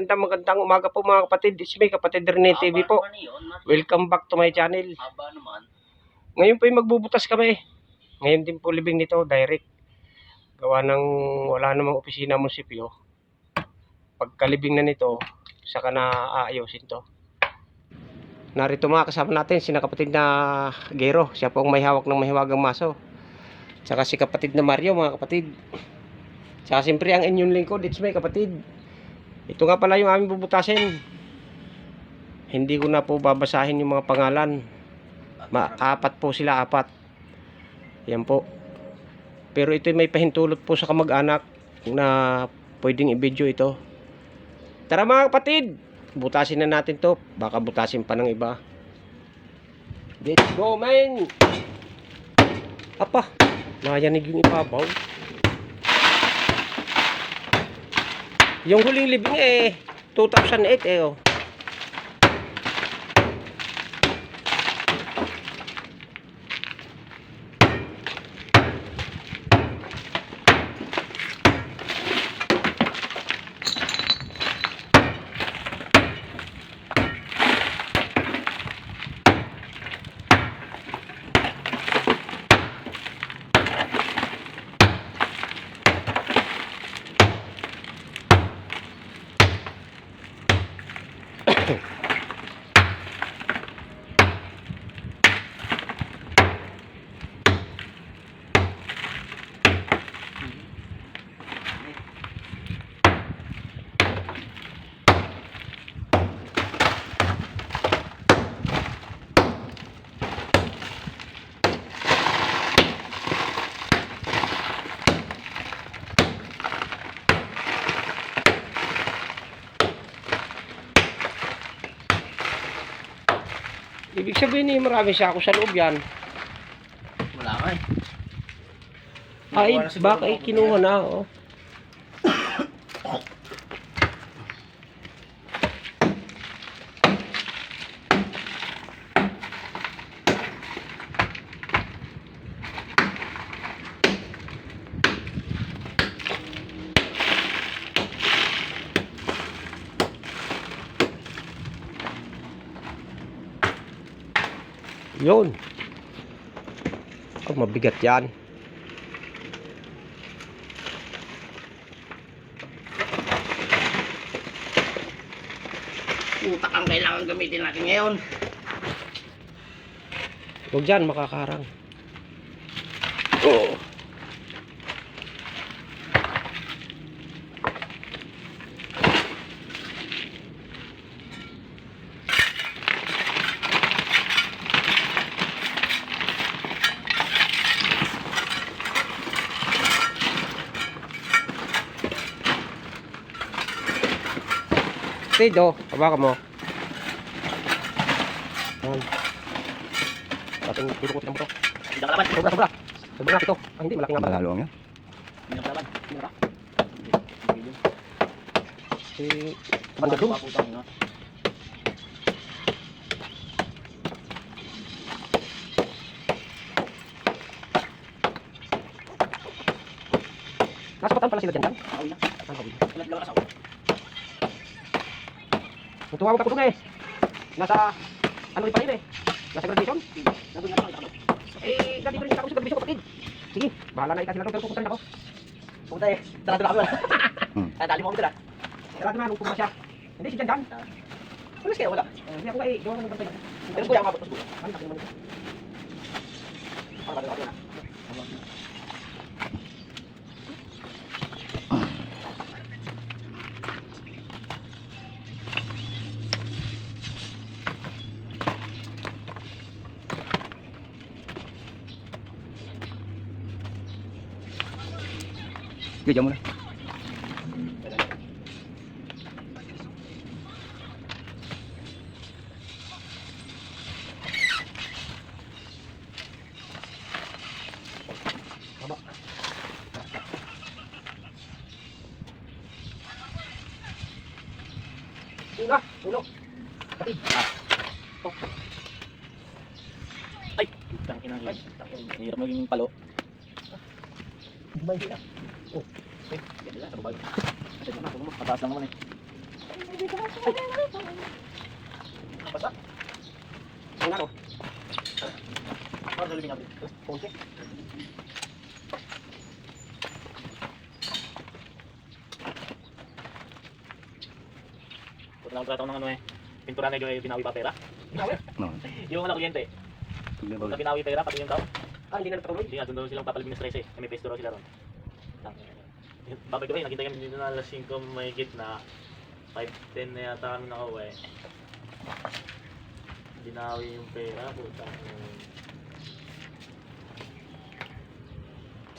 magandang magandang umaga po mga kapatid. It's me, kapatid Rene TV po. Welcome back to my channel. Ngayon po ay magbubutas kami. Ngayon din po libing nito, direct. Gawa ng wala namang opisina munisipyo. Pagkalibing na nito, saka na aayusin to. Narito mga kasama natin, sina kapatid na Gero. Siya po ang may hawak ng mahiwagang maso. Tsaka si kapatid na Mario, mga kapatid. Tsaka siyempre ang inyong lingkod, it's me kapatid. Ito nga pala yung aming bubutasin. Hindi ko na po babasahin yung mga pangalan. Ma apat po sila, apat. Yan po. Pero ito may pahintulot po sa kamag-anak na pwedeng i-video ito. Tara mga kapatid, butasin na natin to. Baka butasin pa ng iba. Let's go, man! Apa, nayanig yung ibabaw. Yung huling libing eh, 2008 eh oh. Ibig sabihin eh, marami siya ako sa loob yan. Wala nga eh. Ay, baka ako eh, kinuha na oh. Yun. Oh, mabigat yan. Utak ang kailangan gamitin natin ngayon. Huwag dyan, makakarang. Oh. Tido, hawakan mo. Yan. Ating tutukutin mo to. Hindi na kalaban. Sobra, sobra. Sobra na ito. Ah, hindi, malaki nga. Malalo ang yan. Hindi na kalaban. Hindi na. Si na. Nasa patan pala sila dyan, dyan. Awi na. Ang kawin. Ilan lang asawa. Kung tumawag ako dun eh. Nasa, ano rin pa rin eh. Nasa graduation. Nandun na lang. Eh, ganito rin ako sa graduation kapatid. Sige, bahala na ikaw sila doon, pero pupunta rin ako. Pumunta eh. Tarado na kami. Hmm. Ah, dali mo kami dala. Sarado na, nung pumunta siya. Hindi, si Jan Jan. Pulis kayo wala. Eh, Hindi ako nga eh, gawa ng bantay. Pero kuya mabot. Pulis. Ano, takin naman ito. Para ba na? Sige, dyan muna. Haba. Una, uno. Kapatid. Ay! Tangin ang Hirap maging palo. May hila. Eh, ganun lang. Sa babag. Kasi naman, pataas lang naman eh. Basta. Ano to? Para sa libing natin. Konti. Kung lang ng ano eh. Pintura na yung binawi pa pera. No. Yung ano kuryente. Kung binawi pera, pati yung tao. Ah, hindi na napatuloy. Hindi nga, doon daw silang papalibing ng stress eh. May pesto raw sila ron. Babay ko eh, nakita kami dito na alas 5 may git na 5.10 na yata kami nakauwi. Binawi yung pera, puta.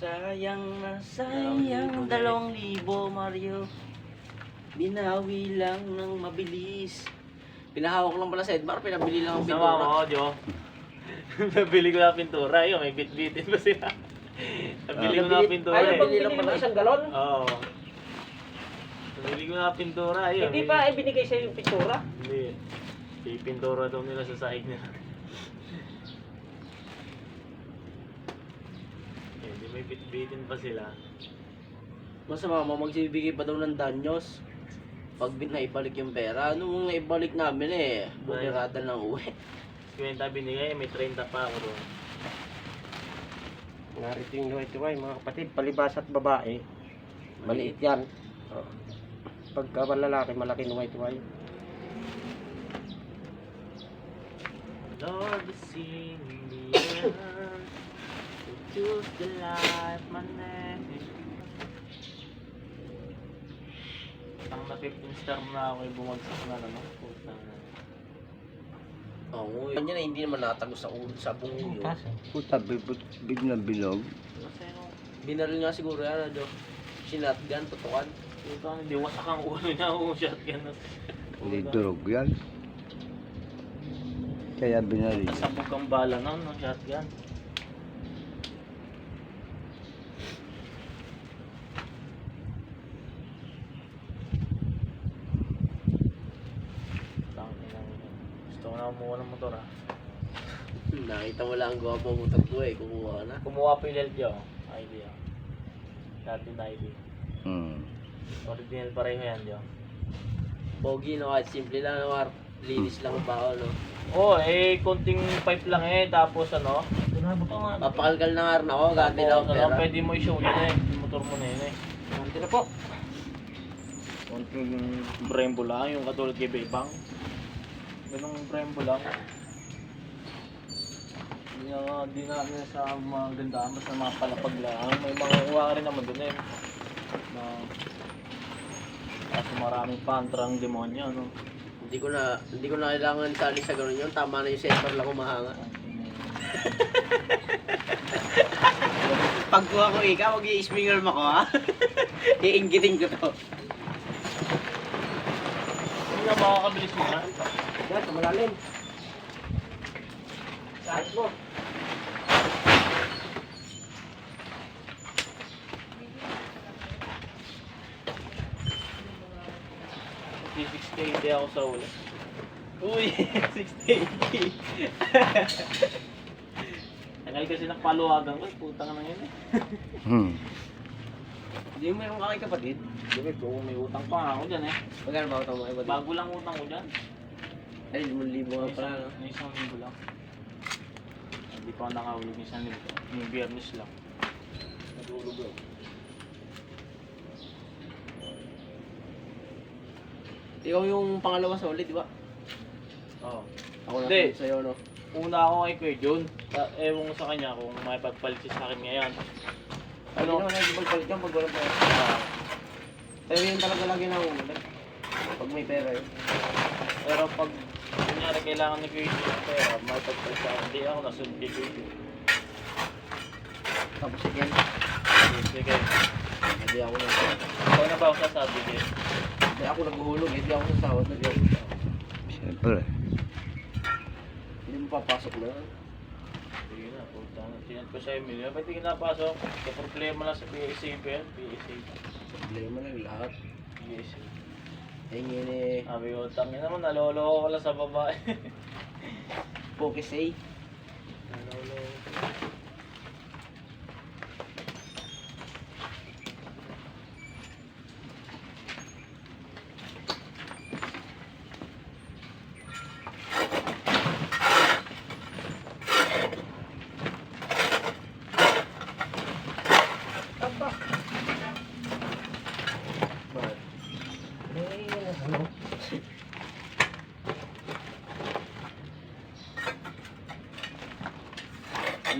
Sayang na sayang dalawang libo Mario Binawi lang ng mabilis Pinahawak lang pala sa Edmar, pinabili lang ang Sama pintura mo, Jo. Nabili ko na pintura, yun, may bit-bitin pa sila. Nabili ko na pintura Ay, eh. pag binili mo isang galon? Oo. Nabili ko na pintura, yun. Hindi pa ay binigay sa yung pictura. Hindi. Pipintura daw nila sa sahig nila. Eh, Hindi may bit-bitin pa sila. Masama mo, magsibigay pa daw ng danyos Pag bin- naibalik yung pera, ano mong naibalik namin eh Bumirada ng uwi Kwenta binigay, may 30 pa ako doon. Narito yung luhay-tuhay, mga kapatid, palibas at babae. Maliit yan. Oh. Pagka lalaki, malaki luhay-tuhay. Lord, the sea in the air, to the life my name. Ang na 15 star na ako ay bumagsak na ano. Puta na. Oo, yun na hindi naman natagos sa ulo sa bungo yun Puta, bibig, big na bilog. Binaril nga siguro yan, ano Sinatgan, tutukan puta hindi wasak ang ulo niya kung shotgun. Hindi durog yan. Kaya binaril. Nasabog ang bala na, no, shotgun. Tangin na yun. Gusto ko na kumuha ng motor ah. Nakita mo lang ang gawa mo motor ko eh, kumuha ka na Kumuha pa yung LG oh. ID oh. Dati na ID. Hmm. Original pareho yan, Jo. Pogi no, kahit simple lang no, Mar. linis lang ang bao no Oh, eh, konting pipe lang eh. Tapos ano? Papakalkal na nga rin ako, gati lang ang ano, pera pwede mo i-show yun eh. Yung motor mo na yun eh. Konti na po. Konting Brembo lang, yung katulad kay Bebang. Ganong Brembo lang. Hindi na, di na kami sa mga gandaan, basta mga palapag lang. May mga uwa rin naman dun eh. Na, kaso maraming pantrang demonyo, no? Hindi ko na, hindi ko na kailangan sali sa ganun yun. Tama na yung center lang humahanga. Pag kuha ko ikaw, mag i-swinger mo ko ha. Iinggitin ko to. Na makakabilis mo na. Yan, sa malalim. Sahit mo. Kasi 6K hindi ako sa uli. Uy, 6K. Tagal kasi nakpaluwagan ko, putang na yun eh. Hmm. Hindi mo meron ka kay kapatid. Sabi ko, may utang pa ako dyan eh. Magkano ba ito mga kapatid? Bago lang utang ko dyan. Ay, limang libo nga pala. No? May isang linggo lang. Hindi pa ako nakahulog ng isang linggo. Yung biyernes lang. Natulog lang. Ikaw yung pangalawa sa ulit, di ba? Oo. Ako na Hindi. sa'yo, no? Una ako kay Kuya Jun. Ta- Ewan ko sa kanya kung may pagpalit siya sa akin ngayon. Ano? Ano? Hindi naman nagpagpalit ka pag walang pera. Ah, Pero yun talaga lagi na umulit. Pag may pera yun. pero pag kunyari kailangan ni Kuya Jun ng pera, may pagpalit sa. Hindi ako nasunod kay Kuya. Tapos again, Sige. hindi ako na. Ikaw na ba ako sasabi din? Hindi ako naghuhulog, hindi ako sasahod, hindi ako sasahod. Siyempre. Hindi mo papasok na. Sige na, puta na. Tinat ko sa email. Ba't di ka napasok? May problema lang sa PSA ba yan? PSA. Problema lang lahat. PSA. Tingin eh, Sabi ko, tangin naman, naloloko ko lang sa babae. eh. naloloko.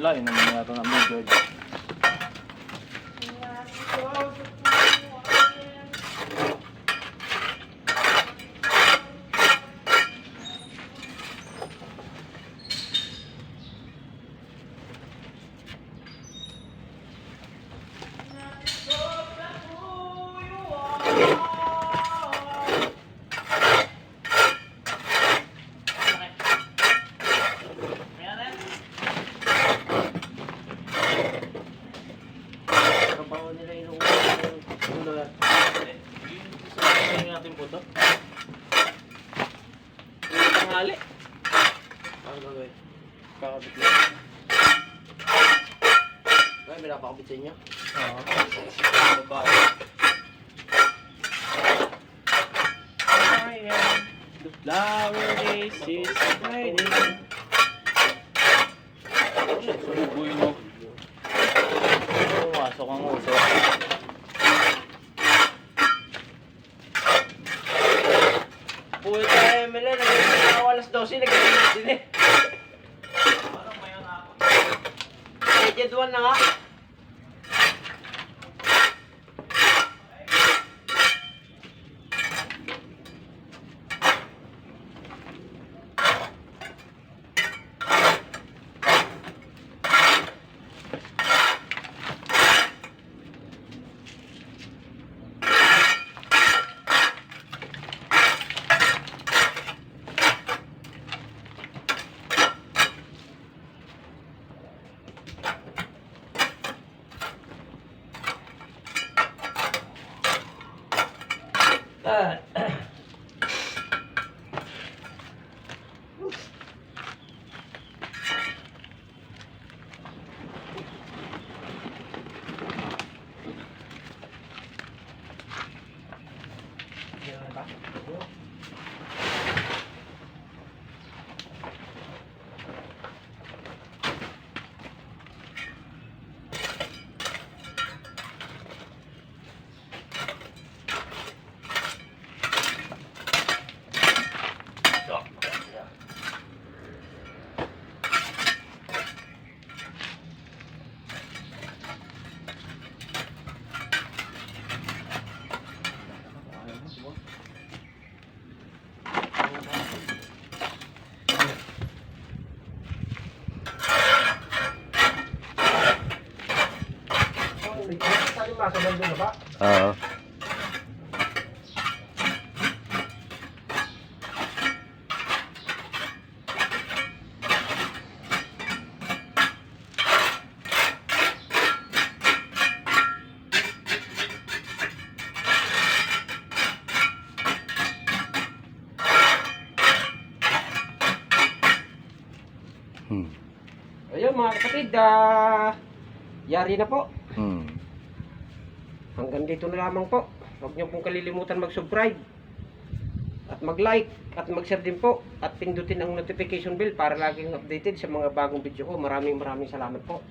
Ang layo naman yata ng mga George. Trabaho nila yung ulo yan. Yung ating puto. Tanghali. Ano gagawin? Kakabit lang. Ay, may napakabit sa inyo. Oo. Babae. The flower is hiding. 嗯。Nandun na ba? Oo. Hmm. Ayun mga kapatid, ah, yari na po. Hmm. Hanggang dito na lamang po. Huwag niyo pong kalilimutan mag-subscribe at mag-like at mag-share din po at pindutin ang notification bell para laging updated sa mga bagong video ko. Maraming maraming salamat po.